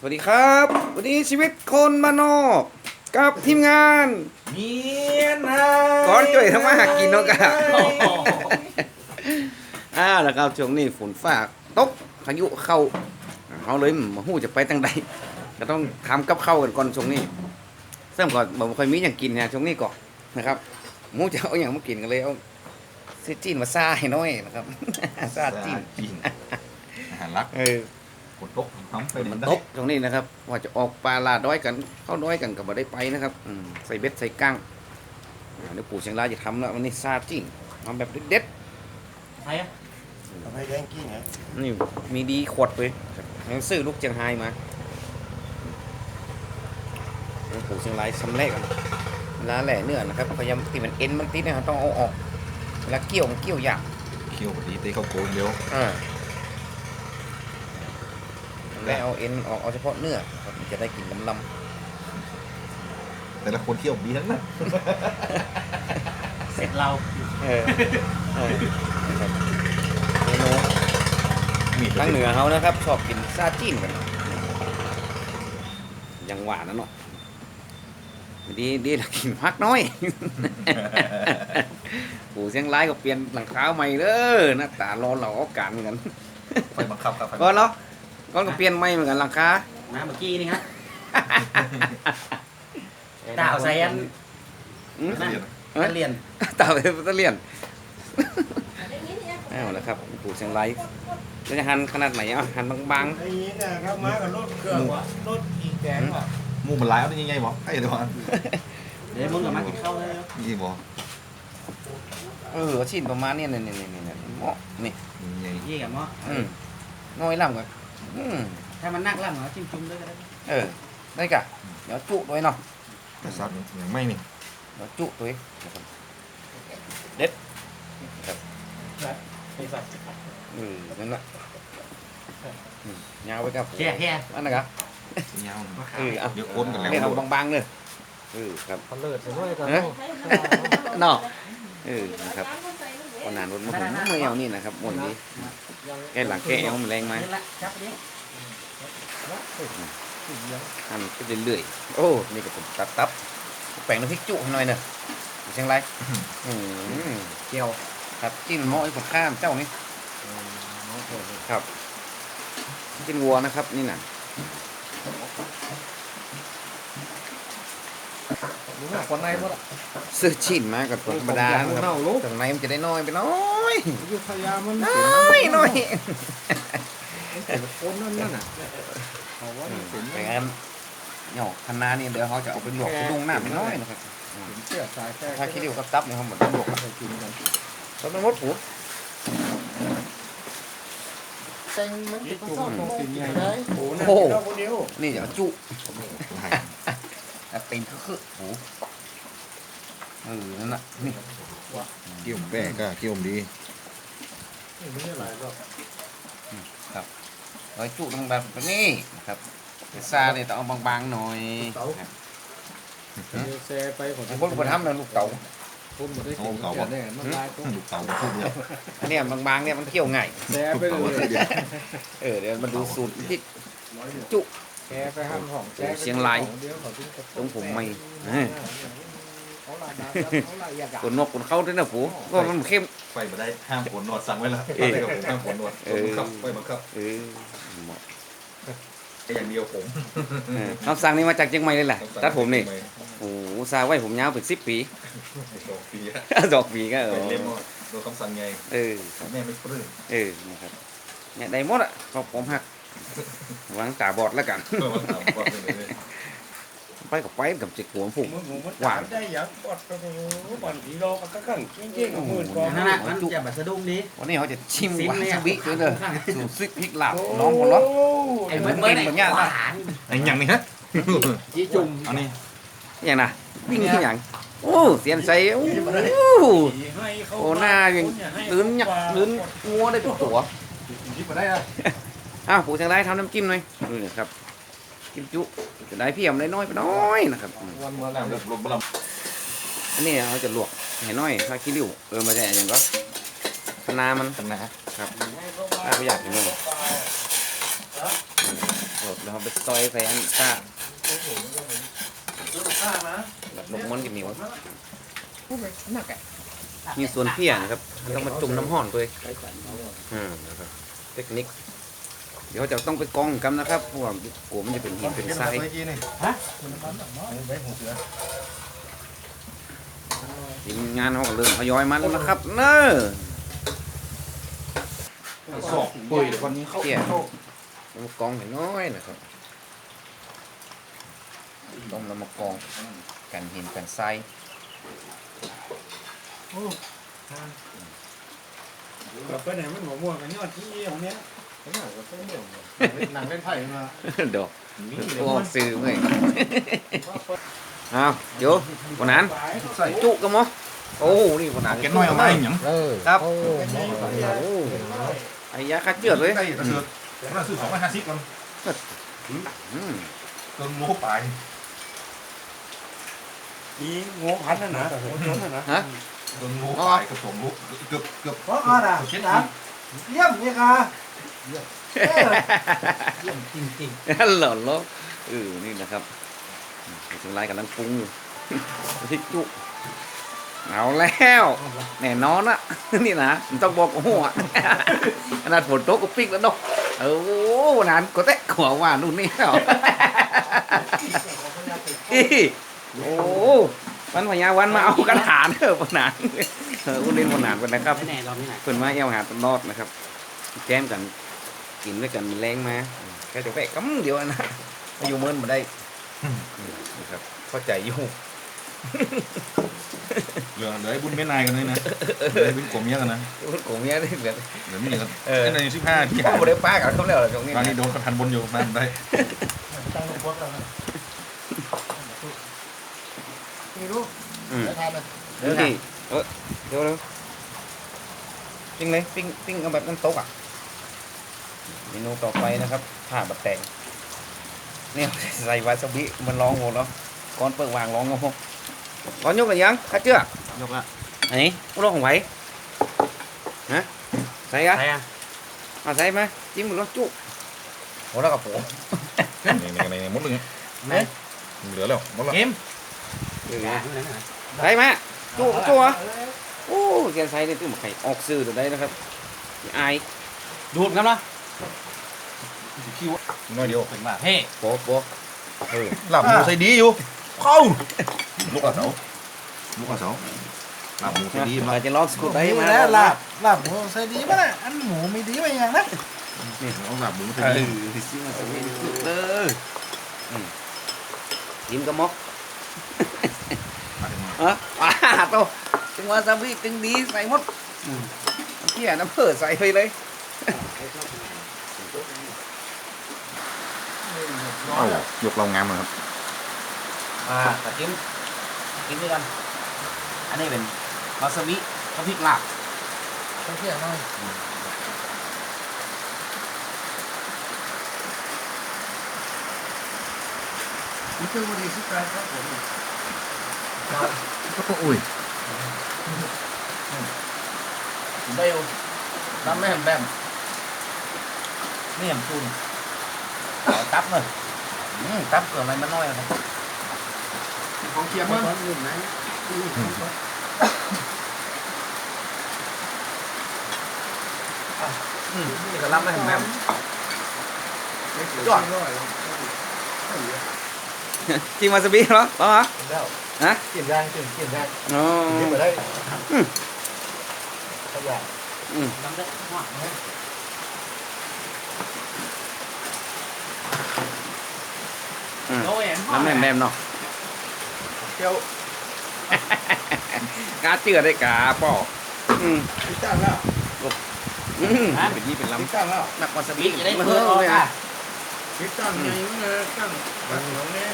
สวัสดีครับ วันนี้ชีวิตคนมานนอกกับทีมงานเมียนไฮก่อนจ่วยทำมาหากินเนาะกะอ่าแล้วครับช่วงนี้ฝนฟ้าตกพายุเข้าเขาเลยมาหู้จะไปทางใดก็ต้องทำกับข้าวกันก่อนช่วงนี้เริ่มก่อนบ่ค่อยมีอย่างกินนะช่วงนี้ก่อนนะครับหมูจะเอาอย่างมากินกันเลยเอาเส้นจีนมาซ่าให้หน้อยนะครับซ่าจีนจีนอาหารรักเออ ฝนตกทำไปมัมันนตตกกตรงนี้นะครับ ว่าจะออกปลาลาด้อยกัน เข้าด้อยกันก็บ่ได้ไปนะครับอืมใส่เบ็ดใส่ก้างอ่าเดี๋ยวปู่เชียงรายจะทำแล้ววันนี้ซาจิ้นทำแบบเด็ดใครอะทำให้แดงกิ้งฮะๆนี่มีดีขวดเลยยังซื้อลูกเจียงไฮ้มาหลวงปู่เชียงรายสำเร็จกันเวลาแหล่เนื้อนะครับพยายามที่มันเอ็นมันติดนะครับต้องเอาออกเวลาเกี่ยวมันเกี่ยวยากเคี่ยวพอดีเตะเข้าโกนเดียวอ่า แล้วเอาเอ็นออกเอาเฉพาะเนื้อครับมันจะได้กลินลำแต่ละคนเคี่ยวดีทั้งนั้นเสร็จเราๆเออเออนะครับเมนูมีทางเหนือเขานะครับ ชอบกินซาจิ้นกันยังหวานนะเนาะดีดีละกินพักน้อย ปู่เสียงร้ายก็เปลี่ยนหลังคาใหม่เด้อหน้าตารอเราเอาการเหมือนกัน ไฟบังคับครับไฟก่อนเนาะ ก่อนก็เปลี่ยนใหม่เหมือนกันหลังคานะเมื่อกี้นี่ครับดาวใส่อันอืมนั่นเอ้ยนักเรียนตาไปตะเลียนเอาละครับปู่เสียงร้ายแล้วจะหั่นขนาดไหนอะหั่นบางไอ้นี้นะครับมากับรถเครื่องว่ะรถอีแกงว่ะหมูมันลายเอาได้ยังไงบอกให้เดี๋ยวก่อนเดี๋ยวมึงกับมากินข้าวเลยนี่บอกๆเออชิ้นประมาณเนี้ยนี่นี่นี่นี่เหมาะนี่ยังไงยี่กับหม้ออืมน้อยล่ำกัน อืมถ้ามันนักล่ำเหรอจิ้มจุ่มด้วยก็ได้เออได้กะเดี๋ยวจุด้วยเนาะกระซับอย่างไม่นี่เดี๋ยวจุด้วยนะครับไม่ใส่เออนั่นแหละอืมยาวไปกับแค่แค่อันนั้นครับยาวเออเอาเดี๋ยวโคนกันแล้วไม่เอาบางๆเลยเออครับพันเลิศใช่ไหมกันเอ๊ะเนาะเออนะครับคนนานรถมาถึงไม่เอานี่นะครับหมดนี้ แกหลังแกเอวมันแรงไหมนี่ละจับดิทำไปเรื่อยๆโอ้ นี่ก็ผมตัดตับแปลงน้ำพริกจุให้หน่อยเนอะเชียงรายอืมเจียวครับจิ้มหม้อไอ้ผมข้ามเจ้านี่ครับจิ้มวัวนะครับ นี่น่ะ คนไหนหมดซื้อชิ้นมากับธรรมดานะครับเน่าลูกข้างในมันจะได้น้อยไปน้อยยุทยามันน้อยน้อยเป็นคนนั่นนั่นน่ะเขาว่าเป็นแต่งั้นหยอกคณะนี่เดี๋ยวเขาจะเอาไปลวกไปดุงหน้าไปน้อยนะครับเสื้อสายแค่ถ้าคิดดูกับตับเนี่ยเขาเหมือนลวกไปกินกันตับมันมดผู แตงมันติดชอบของกินไงได้โอ้โอ้น่ะคนเดียวนี่จะเอาจุแต่เป็นคือคือผูเออนั่นน่ะนี่เคี่ยวแป้งก็เคี่ยวดีไม่ใช่หลายหรอกร้อยจุต้องแบบนี้นะครับแต่ซาเนี่ยต้องเอาบางๆหน่อยครับแซ่ไปผมไอ้พวกคนทำนะลูกเต๋าผมไม่ได้กินกันแน่มันลายตัวลูกเต่าพูดเนี่ยอันเนี้ยบางๆเนี่ยมันเคี่ยวง่ายแซ่ไปเลยเออเดี๋ยวมาดูสูตรพริกจุ แซ่ไปห้ามของแซ่เชียงรายตรงผมไม่เออเขาลายดาเขาลายยากาคนนกคนเข้าด้วยนะผูก็มันเข้มไฟมาได้ห้ามผลนวดสั่งไว้แล้วเอ๊ะไฟกับผมห้ามผลนวดเออบังคับไฟบังคับเออเหมาะแค่อย่างเดียวผมเออคำสั่งนี้มาจากเชียงใหม่เลยแหละตัดผมนี่โอ้โหซาไว้ผมยาวเป็นสิบปีสองปีอะดอกปีก็เอไปอเล่มว่าโดนคำสั่งไงเออแม่ไม่ปลื้มเออนะครับเนี่ยได้หมดอะพอผมหัก วางตาบอดแล้วกันเพื่อมาถามว่าเป็นยังไงไปกับไปกับจิกหัวผมมึงมึงหวานได้ยังปอดโอ้โหปั่นผีโลกันก็กันเก่งๆหมื่นกว่านั่นน่ะมันจะแบบสะดุ้งดีวันนี้เขาจะชิมซิมวาเนี่ยซาบิด้วยเด้อสูตรซิกพริกลาบน้องหมดแล้วไอ้เมื่อเมื่อไหร่หวานไอ้อย่างนี้ฮะจีจุ่มเอานี่อย่างน่ะวิ่งที่อย่างโอ้เสียนใจโอ้โอ้หน้ายังลื้นหยักลื้นงัวได้ทุกตัวยิบมาได้ อะอ้าวปู่ทางได้ทำน้ำจิ้มหน่อยดูนี่ครับจิ้มจุจะได้เพียมได้น้อยไปน้อยนะครับอืมวันเมื่อไหน้ำร่ลบลบลบอันนี้เขาจะลวกให้น้อยถ้าขี้ริ้วเออมาใช่อย่างก็คะน้ามันกันนะครับถ้าไม่อยากกินเลยโดดดี๋ยวเราไปซอยใส่อันซ่าข้านะแบบลงมันจะมีวะมีส่วนเพี้ยนะครับมันต้องมาจุ่มน้ำห่อนตัวเองอืมนะครับเทคนิค เดี๋ยวจะต้องไปกรองกันนะครับเพราะว่ากลัวมันจะเป็นหินเป็นทรายเมื่อกี้นี่ฮะไว้หูเสือทีมงานเขาก็เริ่มทยอยมาแล้วนะครับเน้อสอบปุยเดี๋ยววันนี้เข้าเพี้ยมากรองให้น้อยนะครับต้องนำมากรองกันหินกันทรายเราไปไหนมันหัวม่วงกันยอดที่ของเนี้ย หนังเล่นไพ่มาดอกพวกซื้อเมื่อยเอาเดี๋ยววันนั้นใส่จุกันมั้งโอ้นี่วันนั้นแกน้อยเอามาอย่างครับโอ้โอ้ไอ้ยาคัดเจือดเลยได้กระเสือกแต่ว่าซื้อสองร้อยห้าสิบกันอืมจนโง่ไปอีโง่พันนั่นนะโง่ชนนั่นนะฮะจนโง่ไปกระสมลูกเกือบเกือบเพราะอะไรเช็ดอะเยี่ยมเนี่ยค่ะ เยี่ยมจริงหล่อล้อเออนี่นะครับถึงไรกำลังปรุงอยู่พริกจุเอาแล้วแน่นอนอะนี่นะมันต้องบอกโอ้โหอะขนาดฝนตกก็ปิ๊กแล้วเนาะเออโอ้วันนั้นก็แตะขวาว่านู่นนี่เหรออีโอ้วันพญาวันมาเอากระถานเถอะปนานเอออุ้นเล่นปนานกันนะครับไม่แน่เราไม่ไหนเพิ่นมาเอวหาตลอดนะครับ แก้มกัน กินด้วยกันแรงมาแค่จะแวะกำเดียวนะอายุเมินมาได้นะครับเข้าใจอยู่เหลือเหลือไอ้บุญแม่นายกันเลยนะเหลือไอ้บุญกลมเยอะกันนะพูดโกงเนี้ยได้แบบเหลือไม่เหลือเออไอ้ในสิบห้าที่พ่อหายบ่ได้ป้ากับเขาแล้วเหรอตรงนี้ตอนนี้โดนเขาทันบนอยู่มาได้ตั้งโพสต์แล้วนะไม่รู้อืมจะทานเลยเดี๋ยวดิเออเดี๋ยวเดี๋ยวปิ้งเลยปิ้งปิ้งเอาแบบน้ำตกอะ เมนูต่อไปนะครับผ่าแบบแตงเนี่ยใส่วาซาบิมันร้องหมดแล้วก่อนเปิดวางร้องงงก่อนยกกันยังข้าเจือยกละอันนี้กูร้องของไหวฮะใส่กันใครอะเอาใส่มาจิ้มมันรสจุโอ้แล้วกับผมนี่ในในมดเลยไหนเหลือแล้วมดละเกมใส่มาจุจุอะโอ้แกใส่ได้ตื้มไข่ออกซื้อตัวได้นะครับอย่าอายดูดกันเหรอ คิวน้อยเดียวเป็นว่าเฮ้โป๊ะโป๊ะเออหลับหมูใส่ดีอยู่เข้าลูกกระเสาลูกกระเสาหลับหมูใส่ดีมาอาจจะลองสกูตได้มาแล้วลาบลาบหมูใส่ดีป่ะเนี่ยอันหมูไม่ดีไปอย่างนะเอาหลับหมูใส่เอดีอซิมาสวีสุดเลยยิ้มกระมอกฮะอ่าโตจังหวะซาบิตึงดีใส่หมดเที่ยน้ำเผือใส่ไปเลย เอายกเรางามเลยครับอ่าแต่จิ้มจิ้มด้วยกัน อันนี้เป็นวาซาบิน้ำพริกลาบต้องเที่ยวหน่อยนี่คือวันที่สิบแปดครับผมอุ้ยเบลน้ำแม่มแบมนี่ยมตุนเอาตับเลย อืมตับเกิดอะไรมันน้อยครับของเคียมมั้งอืมนี่ก็รับไม่แหมมจอดจริงวาซาบิเหรอเหรอแล้วฮะเปลี่ยนยางเปลี่ยนเปลี่ยนยางอ๋อนี่มาได้ขยะอืมน้ำเด็ดมากเลย อืม โอ้ย น้ำแม่แม่เนาะเที่ยวกาเจือได้กาป่ออืมติดตั้งแล้วอืมเป็นนี่เป็นลติดตั้งแล้วำนักวาซาบิบิ๊กจะได้มาเพิ่เฮ้มยอะอะติดตั้งไงมึงเลยตั้งบ้านเราเนี่ย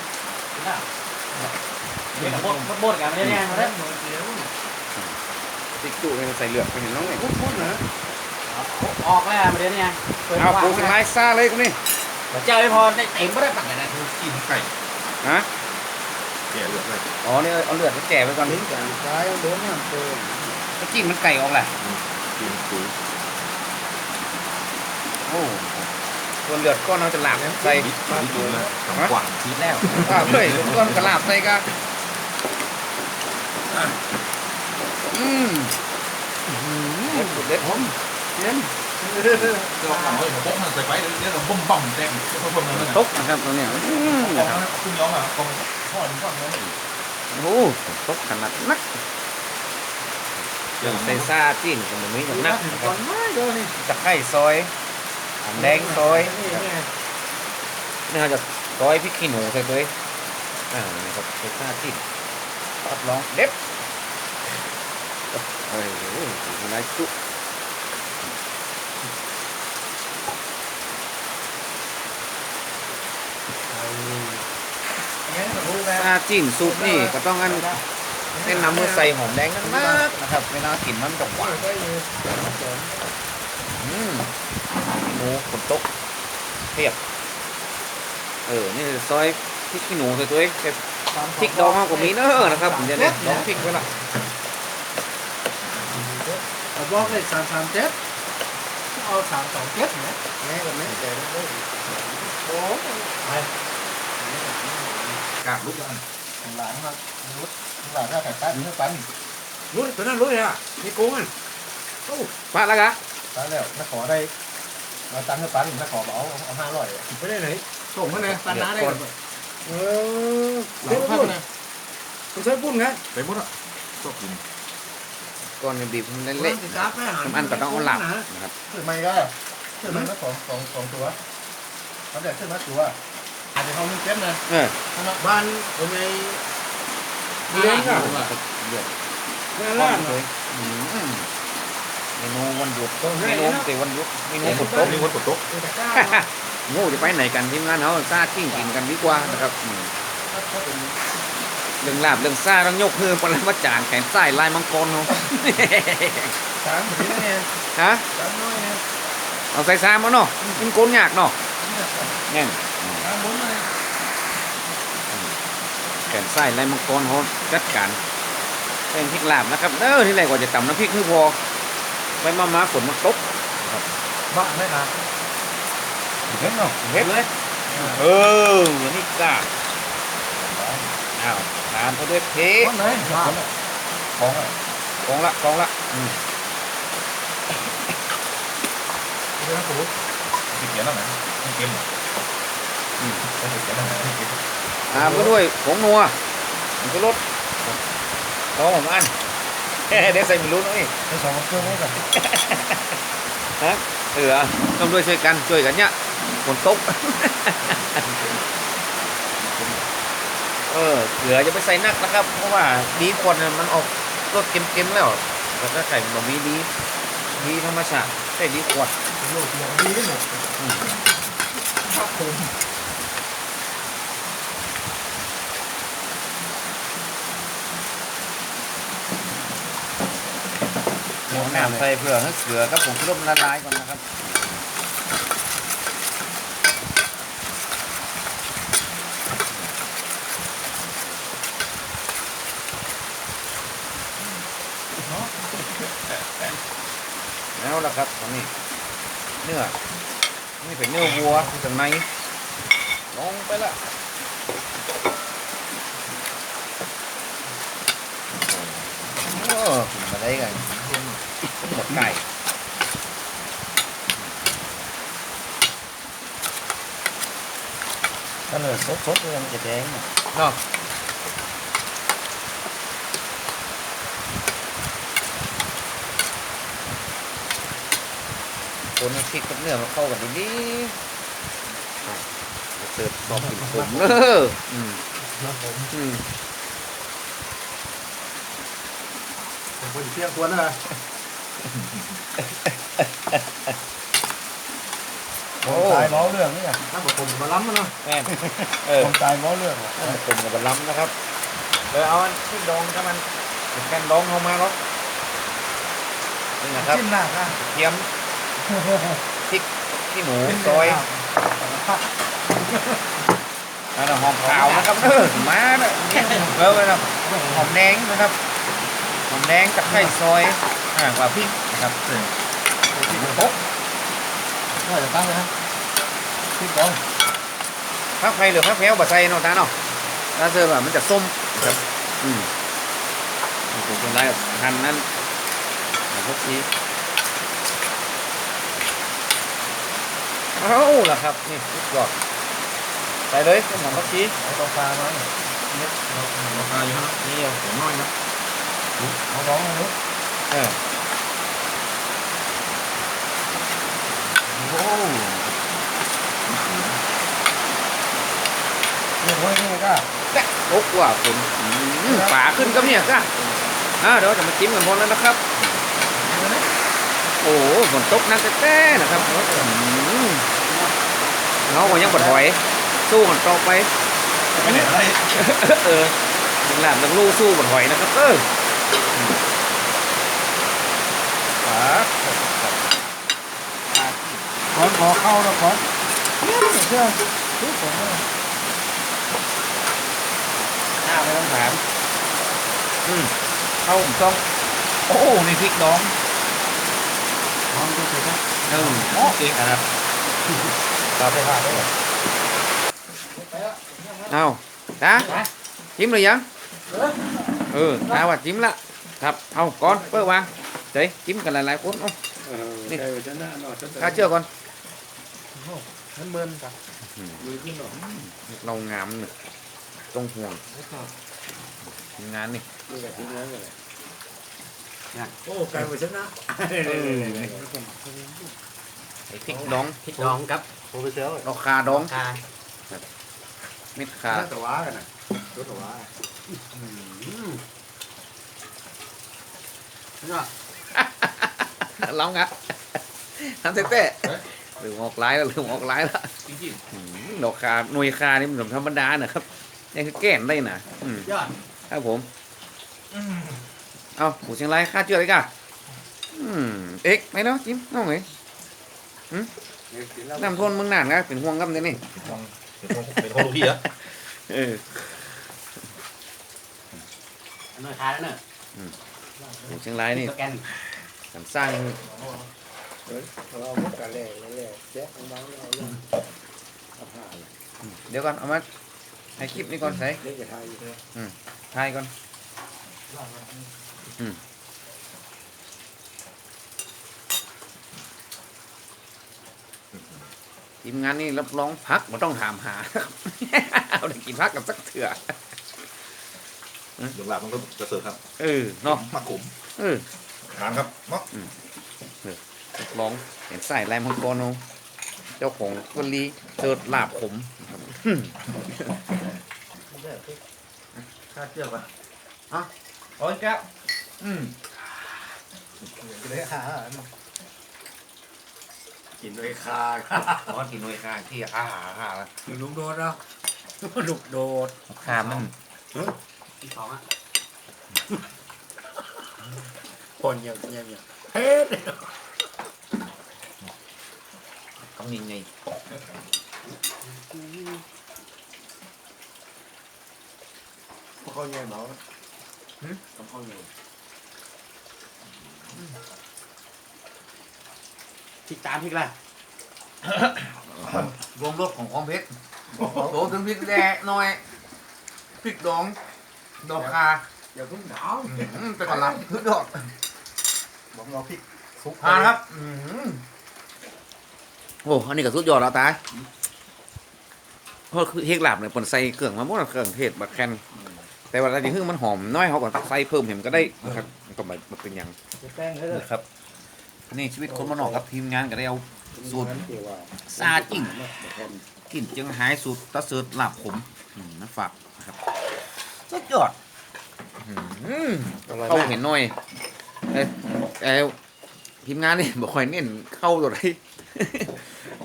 เดี๋ยวบดบดบดกันไม่ได้แน่มาแล้แล้ววหมูเสียวติ๊กจุเนี่ยใส่เหลือกไปเห็นน้องไงพูดพูดนะออกแล้วมาเดี๋ยวนี้เอาปูเป็นลายซ่าเลยกูนี่ เจ้าไม่พอได้เต็มไม่ได้ปักกันนะกินไก่ฮะแก่เลือดเลยอ๋อนี่เอาเลือดไปแก่ไปก่อนลิ้นกันซ้ายโดนน้ำเติมตะกี้มันไก่ออกแหละกินปุ๋ยโอ้ส่วนเลือดก้อนเราจะหลาบใส่นิดนิดเดียวนะทำกว่างคิดแล้วอ่าเฮ้ยก้อนกระลาบใส่กันอืมเด็ดเด็ด ผมเราทำให้ผมพกมันใส่ไปเดี๋ยวเราบ่มบ่มแดงเพิ่มเพิ่มนั่นตกนะครับตัวเนี้ยอืมนะครัรับบคุณน้องอะกองพ่อถึงพ่อน้องโอ้ตกขนาดนักย่างใส่ซาจีนกับมันนี้มันนักนะคก่รับนไม่เดี๋ยนี่ตะไคร้ซอยหอมแดงซอยนี่ไงนี่เราจะซอยพริกขี้หนูใส่ตัวเองอ่านี่ครับใส่ซาจีนรับรองเด็ดเฮ้ยโอ้ยนายจุ งั้นก็รู้แล้วซาจีนซุปนี่ก็ต้องอันแนะนำว่าใส่หอมแดงกันมากนะครับเวลากินมันจะหวานได้เลยอืมหนูฝนตกเทียบเออ นี่ซอยพริกขี้หนูใส่ตัวเองใส่พริกดองเอาก็มีเนอะนะครับผมจะเน้นดองพริกไว้ละผมบอกเลยสามสามเจ็ดเอาสามสองเจ็ดนะแม่กับแม่ใจนะโอ้ไป กาบลูกกันหลานมารุดหลานถ้าแต่ตาเนื้อปันรู้ตัวนั้นรู้เลยอะมีโกงอะปะแล้วกะตาแล้วนักขอได้มาตังค์เนื้อปันนักขอบอกเอาห้าร้อยไปได้ไหนส่งมาเลยปันน้าได้เออหลัเดี๋ยงวพักพูดนะคุณใช้ปุ้นไงไปหมดอะชอบกินก่อนจะบีบมันเละเละจ้าแม่หันๆน้ำอันก็ต้องเอาหลับนะครับขึ้นมาก็ขึ้นมาก็สองสองสองตัวเขาแดกขึ้นมาตัว อาจจะเขามีเจ็ดนะเออบ้านเป็นไงเลี้ยงอะเดือดหน้าร้อล้านนเลยอืมเมนูวันหยุดเมนูแต่วันหยุดเมนูฝนตกนี่วันฝนตกเป็นตะกร้างูจะไปไหนกันทีมงานเขาซากิ้งกินกันดีกว่านะครับอืมเรื่องลาบเรื่องซาต้องยกมือปรมาจารย์แขนซ้ายลายมังกรเขาสามถึงไงฮะสามน้อยไงเอาใส่ซามาเนาะกินโกนยากเนาะแง่นสาม หมุนเลยแขนไส้ไรมังกรเขาจัดการเป็นพริกลาบนะครับเออที่แรกว่าจะตำน้ำพริกคือพอไปมามาฝนมันตกบ้าไม่นะเห็นเนาะเห็นเลยเอออย่างนี้กล้าอ้าวตามเขาด้วยเพชก้อนไหนบ้าของอะกองละกองละอืมเรื่องของติดเขียนแล้วไหมไม่เค็มอะอืมไม่ติดเขียนแล้วไหมไม่เค็ม ตามก็ด้วยผงนัวมันก็รสสองผมอันเดี๋ยวใส่ไม่รู้นะนี่ไอ้สองเครื่องนี้กันฮะเออต้องด้วยช่วยกันช่วยกันเนี่ยฝนตกเออเหลือจะไปใส่นักนะครับ เพราะว่าดีควันน่ะมันออกรสเค็มๆแล้วแต่ถ้าไข่บะหมี่ดีดีธรรมชาติใส่ดีขวดโลกอย่างดีหมดครับผม หัวน้ำใส่เพื่อให้เกลือกับผงชูรสมันละลายก่อนนะครับแล้วล่ะครับตอนนี้เนื้อนี่เป็นเนื้อวัวข้างในลงไปละโอ้กินมาได้กัน ไก่ถ้าเลยสดๆเลยมันจะแดงเนาะคนให้พริกกับเนื้อมันเข้ากันดีๆอะเสิร์ฟสอบกินผมเนอะอืมครับผมอืมผมคนเที่ยงควรนะ โอ้ตายล้อเรื่องนี่อะถ้าผมมาล้ำมันเนาะแม่นเออผมตายล้อเรื่องผมกับบะล้ำนะครับเดี๋ยวเอาอันที่ดองถ้ามันเป็นการดองเข้ามาเนาะนี่นะครับจิ้มหน้าค่ะเทียมพริกขี้หนูซอยอันนั้นหอมขาวนะครับเออมาเนอะเออนะครับหอมแดงนะครับหอมแดงกับไข่ซอยอ่ากว่าพริกนะ ครับก็จะตั้งเลยฮะอพริกดองพักไฟหรือพักแพ้วบะไซเนาะตาเนาะถ้าเจอแบบมันจะส้มครับอืมผมคนไรกับหั่นนั่นพวกนี้เอาล่ะครับ นี่สุดยอดใส่เลยต้นหอมพักชีเอาตองปลามาเนี่ยราคาอยู่ฮะนี่เอาผมน้อยนะเอาร้องเลยลูกเออ โอ้ เนี่ยเว้ยนี่ก็โอ้กว่าผมอืมป่าขึ้นก็เนี่ยจ้ะอ่าเดี๋ยวจะมาจิ้มกันพอแล้วนะครับ โอ้โหฝนตกหนักแท้ๆนะครับอืมเงาก็ยังบดถอย สู้กันต่อไปไม่ได้อะไรเออถึงหลามต้องลู่สู้บดถอยนะครับ เออป่า ก่อนขอเข้าแล้วก่อนเนี่ยเชื่อทุกคนเลยหน้าไม่ต้องถามอืมเข้าผมต้อง โอ้นี่พริกดองลองดูสิครับเออโอเคครับเราไปหาได้เลยเอาตาจิ้มเลยยัง เออตาว่าจิ้มละ ครับ เอาก่อนเปิดวางเจ๊จิ้มกันหลายๆคนเอาเออใช่ชนะเนาะชนะข้าเชื่อก่อน มันเมินครับมือขึ้นหรอเรางามหนึ่งตรงห่วงงานนี่มือแบบที่นั้นเลยโอ้กลายเป็นชนะไอ้พริกดองพริกดองครับโปรเฟสเซอร์ดอกคาดองคาเม็ดคาแต่ว่ากันนะรถแต่ว่าลองอะทำเต้ๆห รือออกลายแล้วหรือออกลายแล้วจริงอืมดอกคาหน่วยคานี่มันธรรมดานะครับนี่คือแก้นได้นะอืมยอดครับผมเอาหมูเชียงรายค่าเชื่อเลยก่ะอืมเอ็กไหมเนาะจิ้มน้องไงน้ำทนเมืองน่านนะเป็นห่วงกับเดี๋ยวนี่เป็นคนเป็นคนลูกพี่เหรอเออหน่วยคาแล้วเนอะหมูเชียงรายนี่สแกนการสร้าง เราพวกกันแหล่แหล่แจ๊กของเราเราเรื่องอาหารเดี๋ยวก่อนเอามาให้คลิปนี้ก่อนใส่เล่นกับไทยอยู่เลยถ่ายก่อนอืมทีมงานนี่รับรองพักไม่ต้องถามหาเอาได้กินพักกันสักเถื่อเดี๋ยวหลับมันก็จะเสิร์ฟครับ เออเนาะมาขมเออทานครับมัก ลองเห็นใส่ลายมังกรโนเจ้าของวลีเจิดลาบขมครับข้าเชื่อก่อนโอ้ยแก้วอืมเลยหากินด้วยคาอ๋อกินหน่วยข้างที่อาหาอาหาลูกโดดเนาะลูกโดดข้ามันที่สองอะคนอย่างอย่างอย่างเฮ้ย กำนิงไงเขาแย่เนาะเขาอย่างพริกตามพริกอะไรรวมรสของของเพชรโตถึงพริกแดงหน่อยพริกดอง ดอกคาอย่าเพิ่งถามอืมแต่ก่อนรับคือดอกบอกเราพริกซุปพาครับ อืม โอ้อันนี้ก็สุดยอดแล้วตายเพราะคือเฮกลาบเนี่ยผลใส่เครื่องมาหมดแล้วเครื่องเทศบักแคนแต่ว่าอะไรที่คือมันหอมน้อยเขาก็ตักใส่เพิ่มเห็นก็ได้นะครับมันก็แบบมันเป็นอย่างแป้งเลยนะครับนี่ชีวิตคนมานนอกครับทีมงานก็ได้เอาสูตรเกี่ยวว่าซาจิ้งกลิ่นจึงหายสูตรตะเสิร์ตลาบขมอืมนะฝากนะครับสุดยอดอืมเข้าเห็นหน่อยเอ้ยเอ้ย ทีมงานนี่บอกคอยเน้นเข้าตัวไหน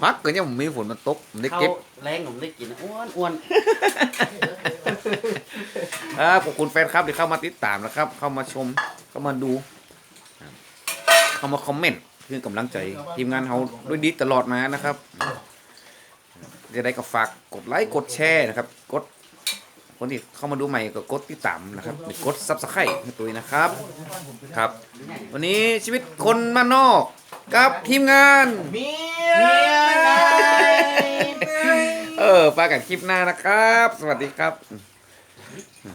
พักก็ยังมีฝนมันตกมันได้เข้าเก็บ แรงผมได้กินอ้วนอ้วนครับขอบคุณแฟนครับที่เข้ามาติดตามนะครับ เข้ามาชม เข้ามาดู เข้ามาคอมเมนต์เพื่อกำลังใจ ทีมงานเราด้วยดีตลอดมานะครับจะได้ก็ฝากกดไลค์กดแชร์นะครับ กด คนที่เข้ามาดูใหม่ก็กดติดตามนะครับหรือกดซับสไครต์ให้ตัวเองนะครับครับ วันนี้ชีวิตคนมานนอกกับทีมงานเมียนายเออปากันคลิปหน้านะครับ สวัสดีครับ